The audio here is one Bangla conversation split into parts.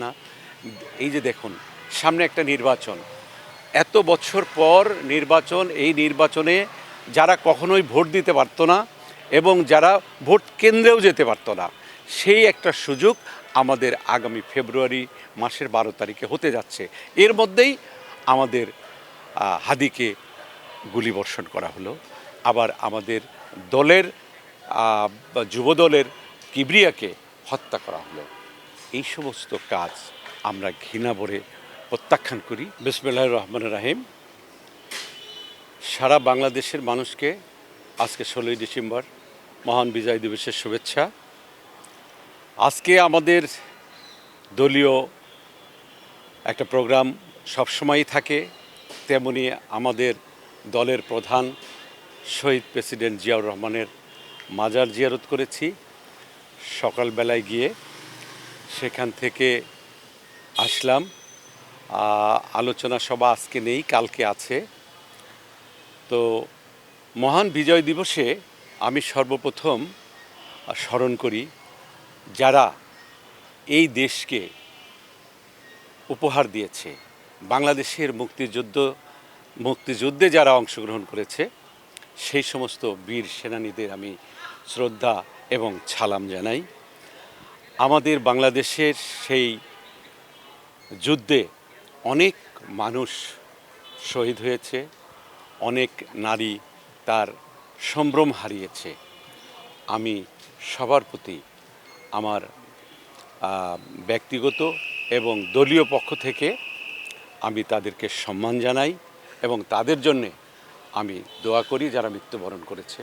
না। এই যে দেখুন সামনে একটা নির্বাচন। এত বছর পর নির্বাচন এই নির্বাচনে যারা কখনোই ভোট দিতে পারতো না এবং যারা ভোট কেন্দ্রেও যেতে পারতো না সেই একটা সুযোগ আমাদের আগামী ফেব্রুয়ারি মাসের বারো তারিখে হতে যাচ্ছে। এর মধ্যেই আমাদের হাদিকে গুলিবর্ষণ করা হলো। আবার আমাদের দলের আহ, বা যুব কিবরিয়াকে হত্যা করা হলো। এই সমস্ত কাজ আমরা ঘৃণা ভরে প্রত্যাখ্যান করি। বিসমুল্লাহ রহমান রাহিম। সারা বাংলাদেশের মানুষকে আজকে ষোলোই ডিসেম্বর মহান বিজয় দিবসের শুভেচ্ছা। আজকে আমাদের দলীয় একটা প্রোগ্রাম সবসময়ই থাকে, তেমনি আমাদের দলের প্রধান শহীদ প্রেসিডেন্ট জিয়াউর রহমানের মাজার জিয়ারত করেছি। সকালবেলায় গিয়ে সেখান থেকে আসলাম। আলোচনা সভা আজকে নেই, কালকে আছে। তো মহান বিজয় দিবসে আমি সর্বপ্রথম স্মরণ করি, যারা এই দেশকে উপহার দিয়েছে, বাংলাদেশের মুক্তিযুদ্ধ, মুক্তিযুদ্ধে যারা অংশগ্রহণ করেছে, সেই সমস্ত বীর সেনানীদের আমি শ্রদ্ধা এবং ছালাম জানাই। আমাদের বাংলাদেশের সেই যুদ্ধে অনেক মানুষ শহীদ হয়েছে, অনেক নারী তার সম্ভ্রম হারিয়েছে। আমি সবার প্রতি আমার ব্যক্তিগত এবং দলীয় পক্ষ থেকে আমি তাদেরকে সম্মান জানাই এবং তাদের জন্যে আমি দোয়া করি যারা মৃত্যুবরণ করেছে।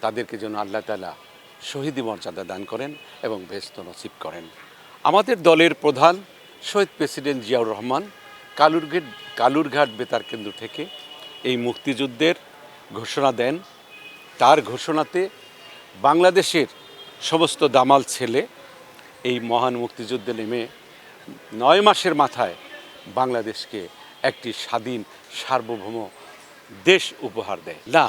তাদেরকে যেন আল্লাহ তালা শহীদি মর্যাদা দান করেন এবং বেস্ত নসিব করেন। আমাদের দলের প্রধান শহীদ প্রেসিডেন্ট জিয়াউর রহমান কালুরঘাট কালুরঘাট বেতার কেন্দ্র থেকে এই মুক্তিযুদ্ধের ঘোষণা দেন। তার ঘোষণাতে বাংলাদেশের সমস্ত দামাল ছেলে এই মহান মুক্তিযুদ্ধে নেমে নয় মাসের মাথায় বাংলাদেশকে একটি স্বাধীন, সার্বভৌম দেশ উপহার দেয়। না,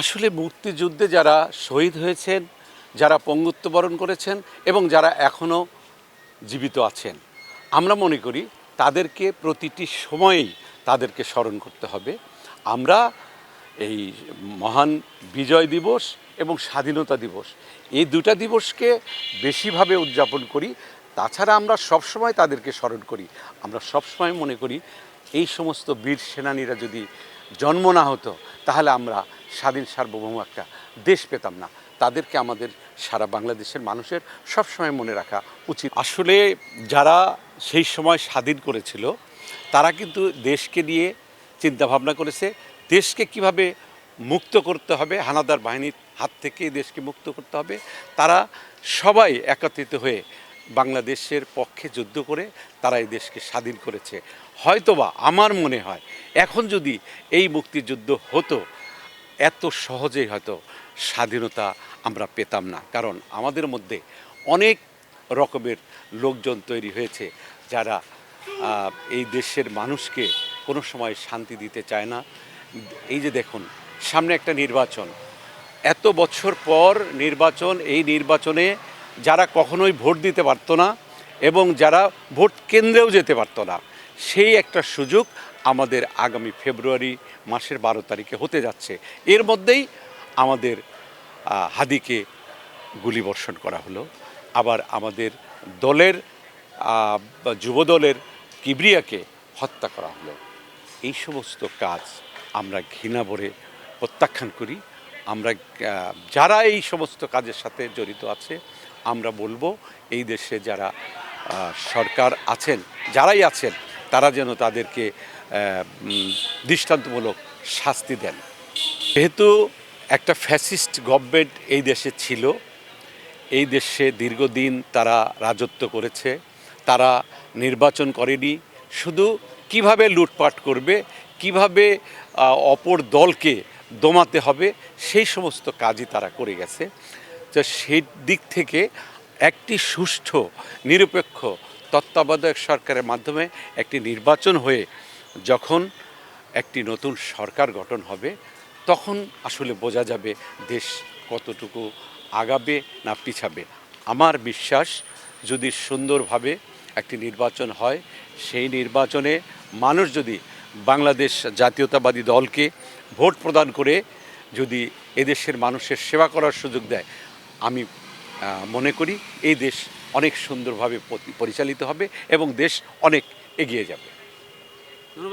আসলে মুক্তিযুদ্ধে যারা শহীদ হয়েছেন যারা পঙ্গুত্ব বরণ করেছেন এবং যারা এখনও জীবিত আছেন। আমরা মনে করি তাদেরকে প্রতিটি সময়েই তাদেরকে স্মরণ করতে হবে। আমরা এই মহান বিজয় দিবস এবং স্বাধীনতা দিবস, এই দুটা দিবসকে বেশিভাবে উদযাপন করি। তাছাড়া আমরা সবসময় তাদেরকে স্মরণ করি। আমরা সবসময় মনে করি এই সমস্ত বীর সেনানীরা যদি জন্ম না হতো, তাহলে আমরা স্বাধীন সার্বভৌম একটা দেশ পেতাম না। তাদেরকে আমাদের সারা বাংলাদেশের মানুষের সবসময় মনে রাখা উচিত। আসলে যারা সেই সময় স্বাধীন করেছিল, তারা কিন্তু দেশকে নিয়ে চিন্তাভাবনা করেছে, দেশকে কীভাবে মুক্ত করতে হবে, হানাদার বাহিনীর হাত থেকে দেশকে মুক্ত করতে হবে, তারা সবাই একত্রিত হয়ে বাংলাদেশের পক্ষে যুদ্ধ করে তারা এই দেশকে স্বাধীন করেছে। হয়তোবা আমার মনে হয়, এখন যদি এই মুক্তিযুদ্ধ হতো এত সহজেই হয়তো স্বাধীনতা আমরা পেতাম না। কারণ আমাদের মধ্যে অনেক রকমের লোকজন তৈরি হয়েছে যারা এই দেশের মানুষকে কোনো সময় শান্তি দিতে চায় না। এই যে দেখুন, সামনে একটা নির্বাচন। এত বছর পর নির্বাচন, এই নির্বাচনে যারা কখনোই ভোট দিতে পারতো না এবং যারা ভোট কেন্দ্রেও যেতে পারতো না। সেই একটা সুযোগ আমাদের আগামী ফেব্রুয়ারি মাসের বারো তারিখে হতে যাচ্ছে। এর মধ্যেই আমাদের হাদিকে গুলিবর্ষণ করা হলো। আবার আমাদের দলের আহ, বা যুব দলের কিবরিয়াকে হত্যা করা হলো। এই সমস্ত কাজ আমরা ঘৃণা ভরে প্রত্যাখ্যান করি। আমরা যারা এই সমস্ত কাজের সাথে জড়িত আছে আমরা বলব এই দেশে যারা সরকার আছেন যারাই আছেন তারা যেন তাদেরকে দৃষ্টান্তমূলক শাস্তি দেন। যেহেতু একটা ফ্যাসিস্ট গভর্নমেন্ট এই দেশে ছিল, এই দেশে দীর্ঘদিন তারা রাজত্ব করেছে, তারা নির্বাচন করেনি, শুধু কীভাবে লুটপাট করবে, কীভাবে অপর দলকে দমাতে হবে, সেই সমস্ত কাজই তারা করে গেছে। তো সেই দিক থেকে একটি সুষ্ঠু, নিরপেক্ষ তত্ত্বাবধায়ক সরকারের মাধ্যমে একটি নির্বাচন হয়ে যখন একটি নতুন সরকার গঠন হবে, তখন আসলে বোঝা যাবে দেশ কতটুকু আগাবে না পিছাবে। আমার বিশ্বাস, যদি সুন্দরভাবে একটি নির্বাচন হয়, সেই নির্বাচনে মানুষ যদি বাংলাদেশ জাতীয়তাবাদী দলকে ভোট প্রদান করে যদি এদেশের মানুষের সেবা করার সুযোগ দেয়, আমি মনে করি এই দেশ অনেক সুন্দরভাবে পরিচালিত হবে এবং দেশ অনেক এগিয়ে যাবে।